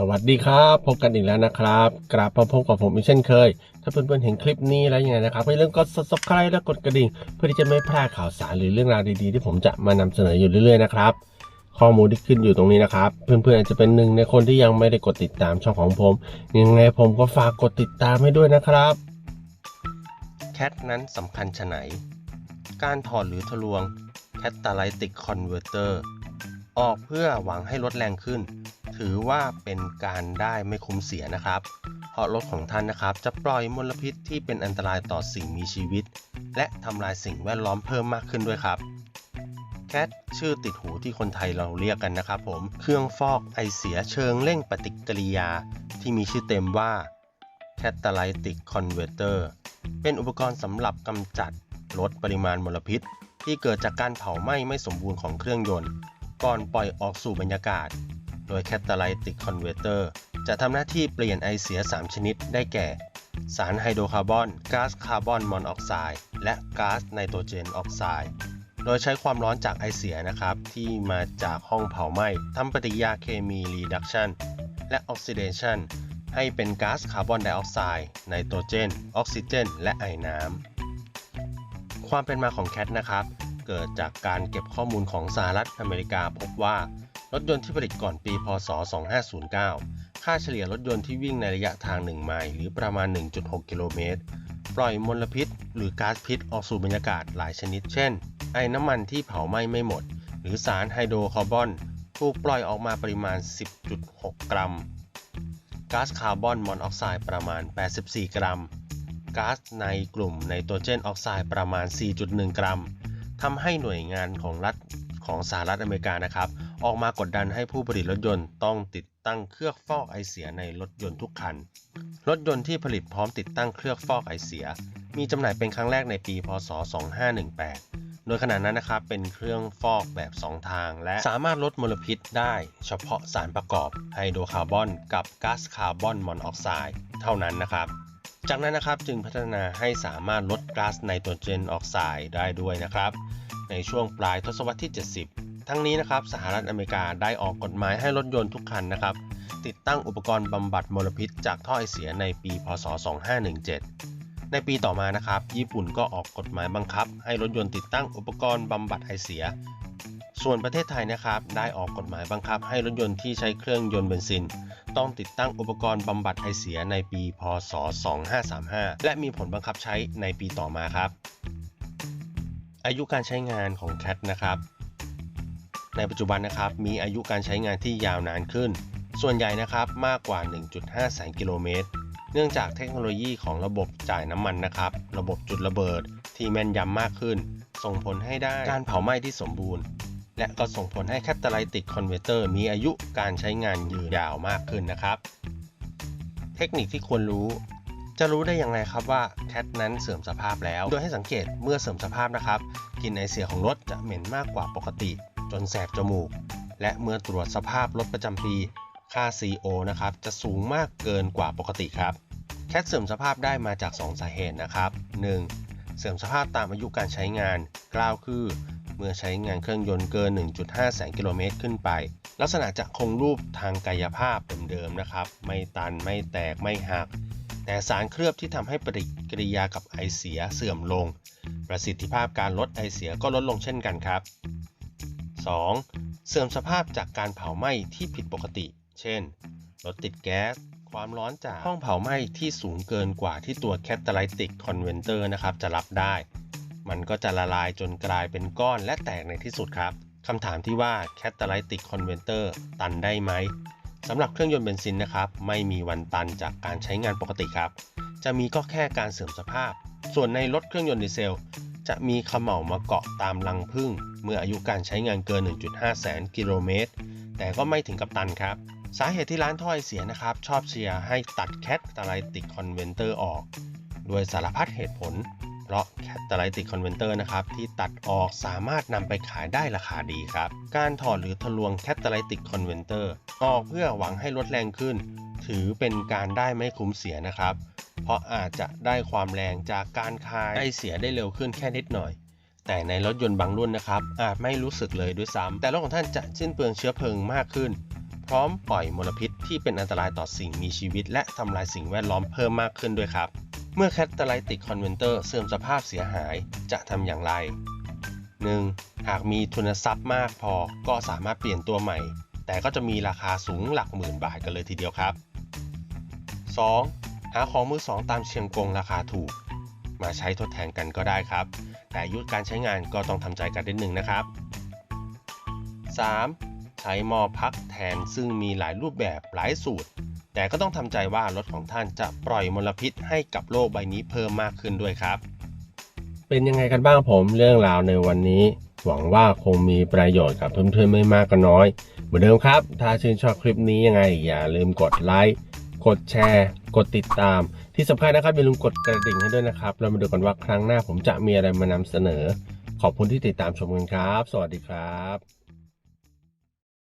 สวัสดีครับพบกันอีกแล้วนะครับกราบมาพบกับผมอีกเช่นเคย ถ้าเพื่อนๆเห็นคลิปนี้แล้วยังไงนะครับอย่าลืมกด subscribe และกดกระดิ่ง เพื่อที่จะไม่พลาดข่าวสารหรือเรื่องราวดีๆ ที่ผมจะมานำเสนออยู่เรื่อยๆนะครับข้อมูลที่ขึ้นอยู่ตรงนี้นะครับ เพื่อนๆอาจจะเป็นหนึ่งในคนที่ยังไม่ได้กดติดตามช่องของผมยังไงผมก็ฝากกดติดตามให้ด้วยนะครับแคทนั้นสำคัญชะไหน การถอดหรือทะลวง Catalytic Converter ออกเพื่อหวังให้ลดแรงขึ้น ถือว่าเป็นการได้ไม่คุ้มเสียนะครับ เพราะรถของท่านนะครับจะปล่อยมลพิษที่เป็นอันตรายต่อสิ่งมีชีวิต และทำลายสิ่งแวดล้อมเพิ่มมากขึ้นด้วยครับแคทชื่อติดหูที่คนไทยเราเรียกกันนะครับผม เครื่องฟอกไอเสียเชิงเร่งปฏิกิริยา ที่มีชื่อเต็มว่า Catalytic Converter เป็นอุปกรณ์สำหรับกำจัดลดปริมาณมลพิษ ที่เกิดจากการเผาไหม้ไม่สมบูรณ์ของเครื่องยนต์ ก่อนปล่อยออกสู่บรรยากาศ โดย Catalytic Converter จะทำหน้าที่เปลี่ยนไอเสีย 3 ชนิดได้แก่ สารไฮโดรคาร์บอนก๊าซคาร์บอนมอนอกไซด์และก๊าซไนโตรเจนออกไซด์โดยใช้ความร้อนจากไอเสียนะครับ ที่มาจากห้องเผาไหม้ทำปฏิกิริยาเคมีรีดักชันและออกซิเดชันให้เป็นก๊าซคาร์บอนไดออกไซด์ไนโตรเจน ออกซิเจน และไอน้ำความเป็นมาของแคทนะครับ เกิดจากการเก็บข้อมูลของสหรัฐอเมริกาพบว่า รถยนต์ที่ผลิตก่อนปี พศ 2509 ค่าเฉลี่ยรถยนต์ที่วิ่งในระยะทาง 1 ไมล์หรือประมาณ 1.6 กิโลเมตร ปล่อยมลพิษ หรือก๊าซพิษออกสู่บรรยากาศหลายชนิด เช่น ไอน้ำมันที่เผาไหม้ไม่หมด หรือสารไฮโดรคาร์บอนถูกปล่อยออกมาปริมาณ 10.6 กรัม ก๊าซคาร์บอนมอนอกไซด์ประมาณ 84 กรัม ก๊าซในกลุ่มไนโตรเจนออกไซด์ประมาณ 4.1 กรัมทำให้หน่วยงานของรัฐของสหรัฐอเมริกานะครับ ออกมากดดันให้ผู้ผลิตรถยนต์ต้องติดตั้งเครื่องฟอกไอเสียในรถยนต์ทุกคัน รถยนต์ที่ผลิตพร้อมติดตั้งเครื่องฟอกไอเสีย มีจำหน่ายเป็นครั้งแรกในปี พศ 2518 โดยขณะนั้นนะครับเป็นเครื่องฟอกแบบ 2 ทาง และสามารถลดมลพิษได้ เฉพาะสารประกอบไฮโดรคาร์บอนกับก๊าซคาร์บอนมอนอกไซด์เท่านั้นนะครับจากนั้นนะครับจึงพัฒนาให้สามารถลดก๊าซไนโตรเจนออกไซด์ได้ด้วยนะครับ ในช่วงปลายทศวรรษที่ 70 ทั้งนี้นะครับสหรัฐอเมริกาได้ออกกฎหมายให้รถยนต์ทุกคันนะครับ ติดตั้งอุปกรณ์บำบัดมลพิษจากท่อไอเสียในปีพศ 2517 ในปีต่อมานะครับ ญี่ปุ่นก็ออกกฎหมายบังคับ ให้รถยนต์ติดตั้งอุปกรณ์บำบัดไอเสีย ส่วนประเทศไทยนะครับได้ออกกฎหมายบังคับ ให้รถยนต์ที่ใช้เครื่องยนต์เบนซิน ต้องติดตั้งอุปกรณ์บำบัดไอเสียในปีพศ 2535 และมีผลบังคับใช้ในปีต่อมาครับ อายุการใช้งานของแคทนะครับ ในปัจจุบันนะครับมีอายุการใช้งานที่ยาวนานขึ้น ส่วนใหญ่นะครับมากกว่า 1.5 แสนกิโลเมตร เนื่องจากเทคโนโลยีของระบบจ่ายน้ำมันนะครับ ระบบจุดระเบิดที่แม่นยำมากขึ้น ส่งผลให้ได้การเผาไหม้ที่สมบูรณ์ และก็ส่งผลให้ Catalytic Converter มีอายุการใช้งานยืนยาวมากขึ้นนะครับ เทคนิคที่ควรรู้จะรู้ได้อย่างไรครับว่าแคทนั้นเสื่อมสภาพแล้ว โดยให้สังเกตเมื่อเสื่อมสภาพนะครับกลิ่นไอเสียของรถจะเหม็นมากกว่าปกติ จนแสบจมูก และเมื่อตรวจสภาพรถประจำปีค่า CO นะครับจะสูงมากเกินกว่าปกติครับ แคทเสื่อมสภาพได้มาจาก 2 สาเหตุนะครับ 1. เสื่อมสภาพตามอายุการใช้งานกล่าวคือ เมื่อใช้งานเครื่องยนต์เกิน 1.5 แสนกิโลเมตรขึ้นไป ลักษณะจะคงรูปทางกายภาพเดิมๆนะครับ ไม่ตันไม่แตกไม่หัก แต่สารเคลือบที่ทำให้ปฏิกิริยากับไอเสียเสื่อมลง ประสิทธิภาพการลดไอเสียก็ลดลงเช่นกันครับ 2. เสื่อมสภาพจากการเผาไหม้ที่ผิดปกติ เช่น รถติดแก๊ส ความร้อนจากห้องเผาไหม้ที่สูงเกินกว่าที่ตัว Catalytic Converter นะครับจะรับได้ มันก็จะละลายจนกลายเป็นก้อนและแตกในที่สุดครับ คำถามที่ว่า Catalytic Converter ตันได้ไหมสำหรับเครื่องยนต์เบนซินนะครับไม่มีวันตันจากการใช้งานปกติครับ จะมีก็แค่การเสื่อมสภาพ ส่วนในรถเครื่องยนต์ดีเซล จะมีเขม่ามาเกาะตามรังผึ้งเมื่ออายุการใช้งานเกิน 1.5 แสนกิโลเมตร แต่ก็ไม่ถึงกับตันครับ สาเหตุที่ร้านถ้อยเสียนะครับ ชอบเชียร์ให้ตัดแคตตาไลติกคอนเวนเตอร์ออกโดยสารพัดเหตุผล เพราะแคตตาไลติกคอนเวนเตอร์นะครับที่ตัดออกสามารถนำไปขายได้ราคาดีครับ การถอดหรือทะลวงแคตตาไลติกคอนเวนเตอร์ออกเพื่อหวังให้ลดแรงขึ้น ถือเป็นการได้ไม่คุ้มเสียนะครับ เพราะอาจจะได้ความแรงจากการคายไอเสียได้เร็วขึ้นแค่นิดหน่อย แต่ในรถยนต์บางรุ่นนะครับ อาจไม่รู้สึกเลยด้วยซ้ำแต่รถของท่านจะสิ้นเปลืองเชื้อเพลิงมากขึ้น พร้อมปล่อยมลพิษที่เป็นอันตรายต่อสิ่งมีชีวิต และทำลายสิ่งแวดล้อมเพิ่มมากขึ้นด้วยครับ เมื่อแคตาไลติกคอนเวนเตอร์เสื่อมสภาพเสียหายจะทำอย่างไร 1. หากมีทุนทรัพย์มากพอก็สามารถเปลี่ยนตัวใหม่ แต่ก็จะมีราคาสูงหลักหมื่นบาทกันเลยทีเดียวครับ 2. หาของมือสองตามเชียงกงราคาถูก มาใช้ทดแทนกันก็ได้ครับ แต่อายุการใช้งานก็ต้องทำใจกันนิดหนึ่งนะครับ 3. ใช้หม้อพักแทนซึ่งมีหลายรูปแบบหลายสูตร แต่ก็ต้องทำใจว่ารถของท่านจะปล่อยมลพิษให้กับโลกใบนี้เพิ่มมากขึ้นด้วยครับ เป็นยังไงกันบ้างผมเรื่องราวในวันนี้ หวังว่าคงมีประโยชน์กับเพื่อนๆไม่มากก็น้อย เหมือนเดิมครับ ถ้าชื่นชอบคลิปนี้ยังไงอย่าลืมกดไลค์ กดแชร์ กดติดตาม ที่สำคัญนะครับอย่าลืมกดกระดิ่งให้ด้วยนะครับ เรามาดูกันว่าครั้งหน้าผมจะมีอะไรมานำเสนอ ขอบคุณที่ติดตามชมกันครับ สวัสดีครับ